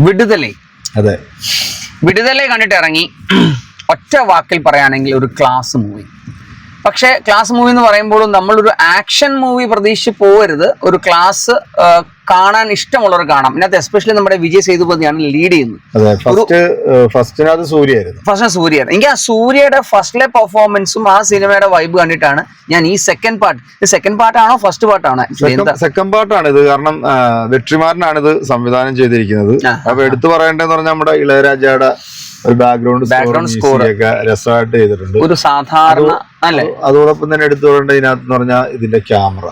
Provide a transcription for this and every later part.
വിടുതലേ. അതെ. വിടുതലേ കണ്ടിട്ട് ഇറങ്ങി. ഒറ്റ വാക്കിൽ പറയുകയാണെങ്കിൽ ഒരു ക്ലാസ് മൂവി പക്ഷേ ക്ലാസ് മൂവി എന്ന് പറയുമ്പോഴും നമ്മളൊരു ആക്ഷൻ മൂവി പ്രതീക്ഷിച്ച് പോകരുത്. ഒരു ക്ലാസ് കാണാൻ ഇഷ്ടമുള്ളവർ കാണാം ഇതിനകത്ത് എസ്പെഷ്യലി നമ്മുടെ വിജയ് സേതുപതിയാണ് ലീഡ് ചെയ്യുന്നത്. ഫസ്റ്റ് സൂര്യ എനിക്ക് ആ സൂര്യയുടെ ഫസ്റ്റിലെ പെർഫോമൻസും ആ സിനിമയുടെ വൈബ് കണ്ടിട്ടാണ് ഞാൻ ഈ സെക്കൻഡ് പാർട്ട് സെക്കൻഡ് പാർട്ടാണോ ഫസ്റ്റ് പാർട്ടാണോ സെക്കൻഡ് പാർട്ടാണ് ഇത്. കാരണം വെട്രിമാരനാണ് ഇത് സംവിധാനം ചെയ്തിരിക്കുന്നത്. അപ്പൊ എടുത്തു പറയേണ്ടതെന്ന് പറഞ്ഞാൽ നമ്മുടെ ഇളയരാജയുടെ ഒരു ബാക്ക്ഗ്രൗണ്ട് ബാക്ക്ഗ്രൗണ്ട് സ്കോർ രസമായിട്ട് ചെയ്തിട്ടുണ്ട്. ഒരു സാധാരണ അല്ലെ? അതോടൊപ്പം തന്നെ എടുത്തുകൊണ്ട് ഇതിനകത്ത് പറഞ്ഞാൽ ഇതിന്റെ ക്യാമറ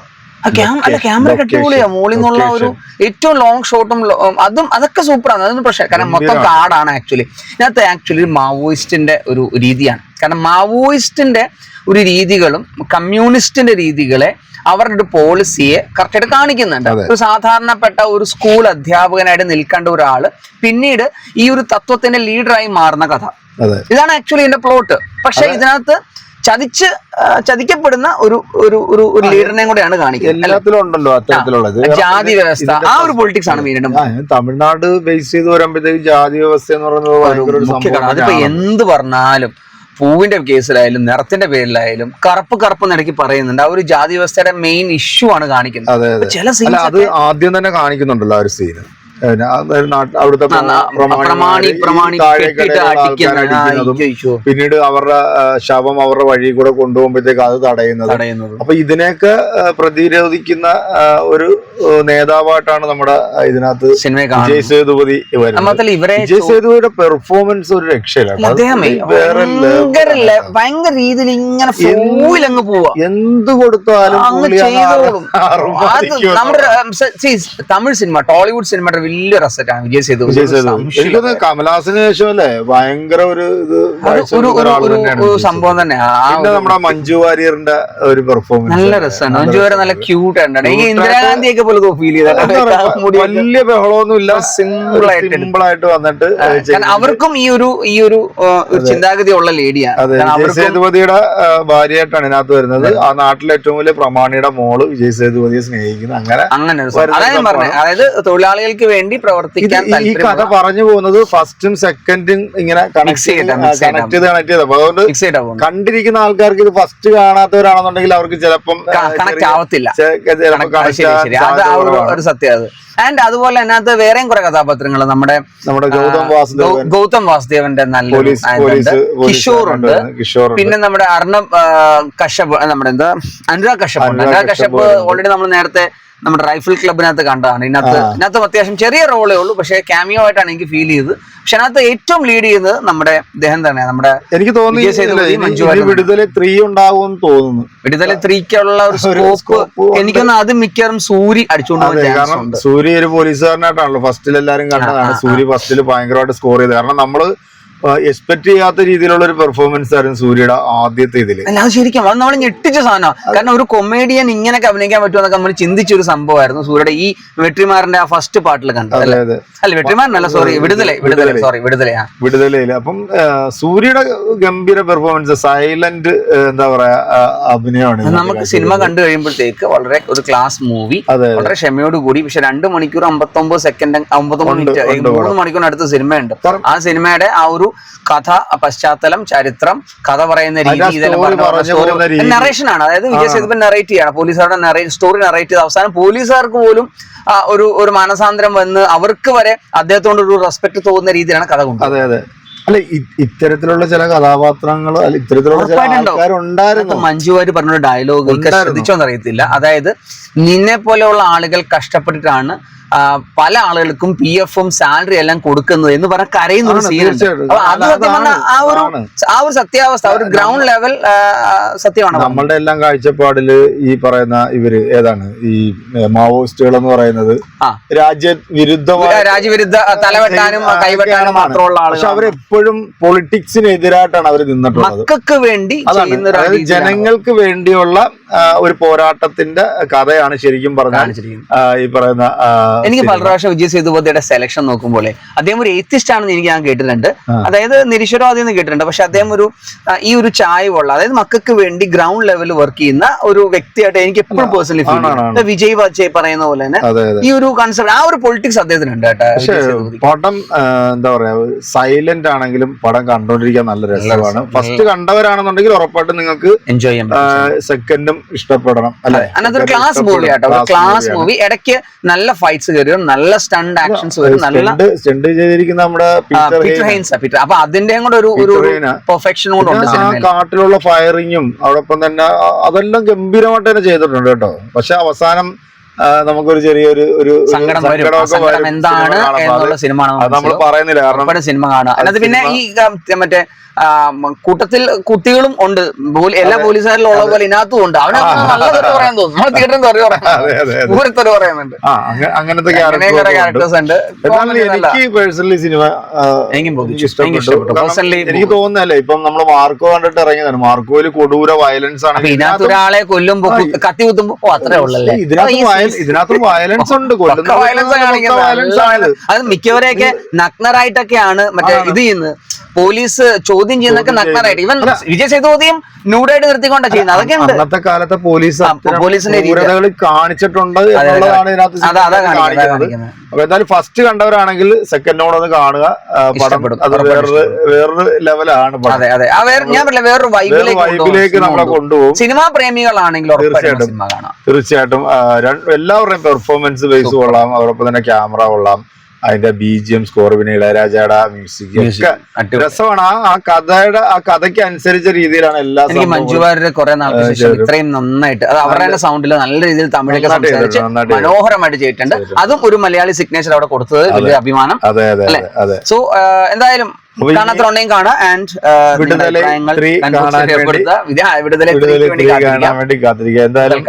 അല്ല ക്യാമറ അടിപൊളിയാ. മോളിൽ നിന്നുള്ള ഒരു ഏറ്റവും ലോങ് ഷോട്ടും അതും അതൊക്കെ സൂപ്പറാണ്. അതൊന്നും പ്രശ്നം കാരണം മൊത്തം കാടാണ് ആക്ച്വലി ഇതിനകത്ത് ആക്ച്വലി മാവോയിസ്റ്റിന്റെ ഒരു രീതിയാണ്. കാരണം മാവോയിസ്റ്റിന്റെ ഒരു രീതികളും കമ്മ്യൂണിസ്റ്റിന്റെ രീതികളെ അവരുടെ ഒരു പോളിസിയെ കറക്റ്റായിട്ട് കാണിക്കുന്നുണ്ട്. ഒരു സാധാരണപ്പെട്ട ഒരു സ്കൂൾ അധ്യാപകനായിട്ട് നിൽക്കേണ്ട ഒരാൾ പിന്നീട് ഈ ഒരു തത്വത്തിന്റെ ലീഡറായി മാറുന്ന കഥ. ഇതാണ് ആക്ച്വലി ഇതിന്റെ പ്ലോട്ട് പക്ഷെ ഇതിനകത്ത് ചതിച്ച് ചതിക്കപ്പെടുന്ന ഒരു ഒരു ഒരു ഒരു ലീഡറിനെയും കൂടെയാണ് കാണിക്കുന്നത് അല്ലേ? എല്ലാത്തിലും ഉണ്ടല്ലോ അത്തരത്തിലുള്ളത് ജാതി വ്യവസ്ഥ ആ ഒരു പൊളിറ്റിക്സ് ആണ് ആ, തമിഴ്നാട് ബേസ് ചെയ്ത് വരുമ്പോഴത്തേക്ക് ജാതി വ്യവസ്ഥ എന്ന് പറയുന്നത് അതിപ്പോ എന്ത് പറഞ്ഞാലും പൂവിന്റെ കേസിലായാലും നിറത്തിന്റെ പേരിലായാലും കറുപ്പ് കറുപ്പ് നിരക്കി പറയുന്നുണ്ട്. ആ ഒരു ജാതി വ്യവസ്ഥയുടെ മെയിൻ ഇഷ്യൂ ആണ് കാണിക്കുന്നത്. ചില അല്ല അത് ആദ്യം തന്നെ കാണിക്കുന്നുണ്ടല്ലോ ആ ഒരു സീന് അവിടുത്തെ പിന്നീട് അവരുടെ ശവം അവരുടെ വഴി കൂടെ കൊണ്ടുപോകുമ്പോഴത്തേക്ക് അത് തടയുന്നത്. അപ്പൊ ഇതിനെയൊക്കെ പ്രതിരോധിക്കുന്ന ഒരു നേതാവായിട്ടാണ് നമ്മുടെ ഇതിനകത്ത് വിജയ് സേതുപതി വരുന്നത്. വിജയ് സേതുപതിയുടെ പെർഫോമൻസ് ഒരു രക്ഷയിലാണ് ഭയങ്കര രീതിയിൽ ഇങ്ങനെ അങ്ങ് പോവാ എന്ത് കൊടുത്താലും നമ്മുടെ തമിഴ് സിനിമ ടോളിവുഡ് സിനിമയുടെ വലിയൊരു അസറ്റാണ് വിജയ് സേതു. എനിക്കൊന്ന് കമലഹാസന് ശേഷം അല്ലേ ഭയങ്കര ഒരു ഇത് ഒരു സംഭവം തന്നെ. നമ്മുടെ മഞ്ജു വാര്യറിന്റെ ഒരു പെർഫോമൻസ് നല്ല രസമാണ്. മഞ്ജു വാര്യർ നല്ല ക്യൂട്ട് ആണ് ഇന്ദിരാഗാന്ധി ഒക്കെ പോലെ ഫീൽ ചെയ്ത വലിയ ബഹളമൊന്നും ഇല്ല സിമ്പിൾ ആയിട്ട് സിമ്പിൾ ആയിട്ട് വന്നിട്ട് അവർക്കും ഈ ഒരു ഈ ഒരു ചിന്താഗതി ഉള്ള ലേഡിയാണ് വിജയ് സേതുപതിയുടെ ഭാര്യയായിട്ടാണ് ഇതിനകത്ത് വരുന്നത്. ആ നാട്ടിലെ ഏറ്റവും വലിയ പ്രമാണിയുടെ മോൾ വിജയ് സേതുപതിയെ സ്നേഹിക്കുന്നത് അങ്ങനെ അങ്ങനെ അതായത് തൊഴിലാളികൾക്ക് വേണ്ടി പ്രവർത്തിക്കാൻ ഈ- കഥ പറഞ്ഞു പോകുന്നത് ഫസ്റ്റും സെക്കൻഡും ഇങ്ങനെ കണക്ട് കണക്ട് ചെയ്ത് കണക്ട് ചെയ്ത് അതുകൊണ്ട് കണ്ടിരിക്കുന്ന ആൾക്കാർക്ക് ഇത് ഫസ്റ്റ് കാണാത്തവരാണെന്നുണ്ടെങ്കിൽ അവർക്ക് ചിലപ്പം കണക്ട് ആവത്തില്ല. അത് ഒരു കുറവാണ്. സത്യം അത്. ആൻഡ് അതുപോലെ അതിനകത്ത് വേറെയും കുറെ കഥാപാത്രങ്ങൾ. നമ്മുടെ നമ്മുടെ ഗൗതം വാസുദേവൻ. ഗൗതം വാസുദേവന്റെ നല്ല കിഷോർ ഉണ്ട്. പിന്നെ നമ്മുടെ അർണബ് കശ്യപ് നമ്മുടെ എന്താ? അനുരാഗ് കശ്യപ് ഉണ്ട്. അനുരാഗ് കശ്യപ് ഓൾറെഡി നമ്മൾ നേരത്തെ നമ്മുടെ റൈഫിൾ ക്ലബിനകത്ത് കണ്ടതാണ്. ഇതിനകത്ത്. ഇതിനകത്ത് അത്യാവശ്യം ചെറിയ റോളേ ഉള്ളൂ. പക്ഷേ ക്യാമിയോ ആയിട്ടാണ് എനിക്ക് ഫീൽ ചെയ്തത്. പക്ഷെ അതിനകത്ത് ഏറ്റവും ലീഡ് ചെയ്യുന്നത് നമ്മുടെ ഇദ്ദേഹം തന്നെയാണ്. നമ്മുടെ എനിക്ക് തോന്നുന്നു. വിടുതൽ ത്രീ ഉണ്ടാവുമെന്ന് തോന്നുന്നു. വിടുതല ത്രീക്കുള്ള ഒരു സ്കോപ്പ്. എനിക്കൊന്ന് അത് മിക്കവാറും സൂരി അടിച്ചുകൊണ്ട് സൂര്യ ഒരു പോലീസുകാരനായിട്ടാണല്ലോ ഫസ്റ്റിൽ എല്ലാരും കണ്ടതാണ്. സൂര്യ ഫസ്റ്റിൽ ഭയങ്കരമായിട്ട് സ്കോർ ചെയ്തത്. കാരണം നമ്മൾ എക്സ്പെക്ട് ചെയ്യാത്ത രീതിയിലുള്ള ഒരു പെർഫോമൻസ് ആയിരുന്നു സൂര്യയുടെ ആദ്യത്തെ ഇതിൽ ഞാൻ ശരിക്കും അത് നമ്മൾ ഞെട്ടിച്ച സാധനമാണ് കാരണം ഒരു കൊമേഡിയൻ ഇങ്ങനെയൊക്കെ അഭിനയിക്കാൻ പറ്റുമോ പറ്റുമെന്നൊക്കെ നമ്മൾ ചിന്തിച്ച ഒരു സംഭവമായിരുന്നു സൂര്യയുടെ ഈ വെട്രിമാറിന്റെ ആ ഫസ്റ്റ് പാട്ടിൽ കണ്ടത് അല്ലേ? വെട്രിമാറിനല്ല സോറി വിടുതലേ വിടുതലേ. വിടുതലേ. സോറി വിടുതലയാ വിടുതലയിൽ അപ്പം സൂര്യയുടെ ഗംഭീര പെർഫോമൻസ് സൈലന്റ് എന്താ പറയാ അഭിനയമാണ് നമുക്ക് സിനിമ കണ്ടു കഴിയുമ്പോഴത്തേക്ക് വളരെ ഒരു ക്ലാസ് മൂവി വളരെ ക്ഷമയോട് കൂടി. പക്ഷെ രണ്ട് മണിക്കൂർ അമ്പത്തൊമ്പത് സെക്കൻഡ് അമ്പത്തൊമ്പത് മിനിറ്റ് മൂന്ന് മണിക്കൂറിനടുത്ത് സിനിമയുണ്ട്. ആ സിനിമയുടെ ആ ഒരു കഥ പശ്ചാത്തലം ചരിത്രം കഥ പറയുന്ന രീതി ഇതെല്ലാം. നറേഷൻ ആണ്. അതായത് വിജയ് സേതുപതി നറേറ്റ് ചെയ്യാണ്. പോലീസുകാരുടെ സ്റ്റോറി നറേറ്റ് ചെയ്ത് അവസാനം പോലീസുകാർക്ക് പോലും ഒരു ഒരു മാനസാന്തരം വന്ന് അവർക്ക് വരെ അദ്ദേഹത്തോട് ഒരു റെസ്പെക്ട് തോന്നുന്ന രീതിയിലാണ് കഥ കൊണ്ട് അതെ അതെ. അല്ല ഇത്തരത്തിലുള്ള ചില കഥാപാത്രങ്ങൾ അല്ല ഇത്തരത്തിലുള്ള ചില ഉറപ്പായിട്ടുണ്ടാവും. ആൾക്കാരുണ്ടായിരുന്നു. മഞ്ജു വാര് പറഞ്ഞ ഡയലോഗ് ശ്രദ്ധിച്ചോന്നറിയത്തില്ല. അതായത് നിന്നെ പോലെയുള്ള ആളുകൾ കഷ്ടപ്പെട്ടിട്ടാണ് പല ആളുകൾക്കും പി എഫും സാലറി എല്ലാം കൊടുക്കുന്നത് എന്ന് പറഞ്ഞ കരയുന്ന ഒരു അത് സത്യം പറഞ്ഞാൽ ആ ഒരു ആ ഒരു സത്യാവസ്ഥ ആ ഒരു ഗ്രൗണ്ട് ലെവൽ സത്യമാണ്. നമ്മളുടെ എല്ലാം കാഴ്ചപ്പാടിൽ ഈ പറയുന്ന ഇവർ ഏതാണ്? ഈ മാവോയിസ്റ്റുകൾ എന്ന് പറയുന്നത്. രാജ്യ വിരുദ്ധ രാജ്യവിരുദ്ധ തലവെട്ടാനും കൈവെട്ടാനും മാത്രമുള്ള പക്ഷെ ആളുകൾ അവരെപ്പോഴും പൊളിറ്റിക്സിനെതിരായിട്ടാണ് അവർ നിന്നിട്ടുള്ളത്. മക്കൾക്ക് വേണ്ടി ജനങ്ങൾക്ക് വേണ്ടിയുള്ള ഒരു പോരാട്ടത്തിന്റെ കഥയാണ് ശരിക്കും പറഞ്ഞാൽ ഈ പറയുന്ന എനിക്ക് പല. പ്രാവശ്യം വിജയ് സേതുപതിയുടെ സെലക്ഷൻ നോക്കുമ്പോൾ അദ്ദേഹം ഒരു എയ്ത്തിസ്റ്റ് ആണെന്ന് എനിക്ക് ഞാൻ കേട്ടിട്ടുണ്ട്. അതായത് നിരീശ്വരവാദി എന്ന് കേട്ടിട്ടുണ്ട്. പക്ഷെ അദ്ദേഹം ഒരു ഈ ഒരു ചായവുള്ള അതായത് മക്കൾക്ക് വേണ്ടി ഗ്രൗണ്ട് ലെവൽ വർക്ക് ചെയ്യുന്ന ഒരു വ്യക്തിയായിട്ട് എനിക്ക് എപ്പോഴും പേഴ്സണലി ഫീൽ ചെയ്യുന്നത്. വിജയ് വാജ്പേയി പറയുന്ന പോലെ തന്നെ ഈ ഒരു കൺസെപ്റ്റ് ആ ഒരു പൊളിറ്റിക്സ് അദ്ദേഹത്തിനുണ്ട് കേട്ടോ പക്ഷേ വിജയ് സേതുപതി. പടം എന്താ പറയാ സൈലന്റ് ആണെങ്കിലും പടം കണ്ടോണ്ടിരിക്കാൻ നല്ല രസമാണ്. ഫസ്റ്റ് കണ്ടവരാണെന്നുണ്ടെങ്കിൽ ഉറപ്പായിട്ടും നിങ്ങൾക്ക് എൻജോയ് പറ്റും. സെക്കൻഡും ഇഷ്ടപ്പെടണം അല്ലെ? ഒരു ക്ലാസ് മൂവി ആട്ടോ. ക്ലാസ് മൂവി ഇടയ്ക്ക് നല്ല ഫൈറ്റ്സ് കയറി വരും നല്ല സ്റ്റണ്ട് ആക്ഷൻസ് വരും. നല്ല സ്റ്റണ്ട് ചെയ്തിരിക്കുന്ന നമ്മുടെ പീറ്റർ. ഹെയിൻസ് പീറ്റർ അപ്പൊ അതിന്റെയും കൂടെ ഒരു ഒരു പെർഫെക്ഷൻ കൂടെ ഉണ്ട് കാട്ടിലുള്ള ഫയറിങ്ങും അതോടൊപ്പം തന്നെ അതെല്ലാം ഗംഭീരമായിട്ട് തന്നെ ചെയ്തിട്ടുണ്ട് കേട്ടോ. പക്ഷെ അവസാനം നമുക്കൊരു ചെറിയൊരു ഒരു സങ്കടം എന്താണ് സിനിമ കാണാം എന്നുള്ള സിനിമ നമ്മൾ പറയുന്നില്ല. കാരണം സിനിമ കാണുക അതിനകത്ത് പിന്നെ ഈ മറ്റേ കൂട്ടത്തിൽ കുട്ടികളും ഉണ്ട്. എല്ലാ പോലീസുകാരിലും ഉള്ള പോലെ ഇതിനകത്തും ഉണ്ട്. അവനെ നല്ല തെറ്റ് പറയാൻ തോന്നുന്നു. നമ്മൾ തിയേറ്ററിൽ തെറി അതെ പൂരത്തെറി പറയുന്നുണ്ട്. അങ്ങനത്തെ ക്യാരക്ടേഴ്സ് ഉണ്ട്. എനിക്ക് പേഴ്സണലി സിനിമ. എനിക്ക് തോന്നുന്നല്ലേ ഇപ്പം നമ്മൾ മാർക്കോ കണ്ടിട്ട് ഇറങ്ങിയതാണ്. മാർക്കോയിൽ കൊടൂര വയലൻസ് ആണ്. ഇതിനകത്ത് ഒരാളെ കൊല്ലുമ്പോ കത്തി കുത്തുമ്പോ അത്രേ ഉള്ളല്ലേ? ഇതിനകത്ത് വയലൻസ് ഉണ്ട്. വയലൻസ് വയലൻസ് ആണ് അത് മിക്കവരെയൊക്കെ നഗ്നറായിട്ടൊക്കെയാണ് മറ്റേ ഇത് ചെയ്യുന്നത്. പോലീസ് ചോദ്യം ചെയ്യുന്നൊക്കെ നഗ്നരായിട്ട്. ഇവൻ വിജയ് സേതുപതിയും ന്യൂഡായിട്ട് നിർത്തിക്കൊണ്ടാ ചെയ്യുന്നത്. അതൊക്കെ ഉണ്ട് അന്നത്തെ കാലത്തെ പോലീസ് പോലീസിന്റെ രീതി. ക്രൂരതകൾ കാണിച്ചിട്ടുണ്ട് എന്നുള്ളതാണ് ഇതിനകത്ത് കാണിക്കുന്നത് അപ്പൊ എന്തായാലും ഫസ്റ്റ് കണ്ടവരാണെങ്കിൽ സെക്കൻഡോട് ഒന്ന് കാണുക. പടം അത് വേറൊരു വേറൊരു ലെവലാണ് അതെ അതെ. ഞാൻ പറയാം വേറൊരു വേറെ വൈബിലേക്ക് നമ്മളെ കൊണ്ടുപോകും. സിനിമാ പ്രേമികളാണെങ്കിൽ തീർച്ചയായിട്ടും. തീർച്ചയായിട്ടും. എല്ലാവരുടെയും പെർഫോമൻസ് ബേസ് കൊള്ളാം. അവരൊപ്പം തന്നെ ക്യാമറ കൊള്ളാം. അതിന്റെ ബി ജി എം സ്കോർ പിന്നെ ഇളയരാജയുടെ മ്യൂസിക്. രസമാണ്. ആ ആ കഥയുടെ ആ കഥയ്ക്ക് അനുസരിച്ച രീതിയിലാണ് എല്ലാ എനിക്ക് മഞ്ജു സംഭവങ്ങളും. വാര്യർ കുറെ നാൾക്ക് ശേഷം ഇത്രയും നന്നായിട്ട് അത് അവരുടെ സൗണ്ടിൽ നല്ല രീതിയിൽ തമിഴൊക്കെ സംസാരിച്ച് മനോഹരമായിട്ട് ചെയ്തിട്ടുണ്ട്. അതും ഒരു മലയാളി സിഗ്നേച്ചർ അവിടെ കൊടുത്തത് വലിയ അഭിമാനം. അതെ അതെ അതെ സോ എന്തായാലും അപ്പൊ ഇനി കാണാത്തതുണ്ടെങ്കിൽ കാണാം. ആൻഡ് വിടുതല കാണാൻ വേണ്ടി- കാത്തിരിക്കുക. എന്തായാലും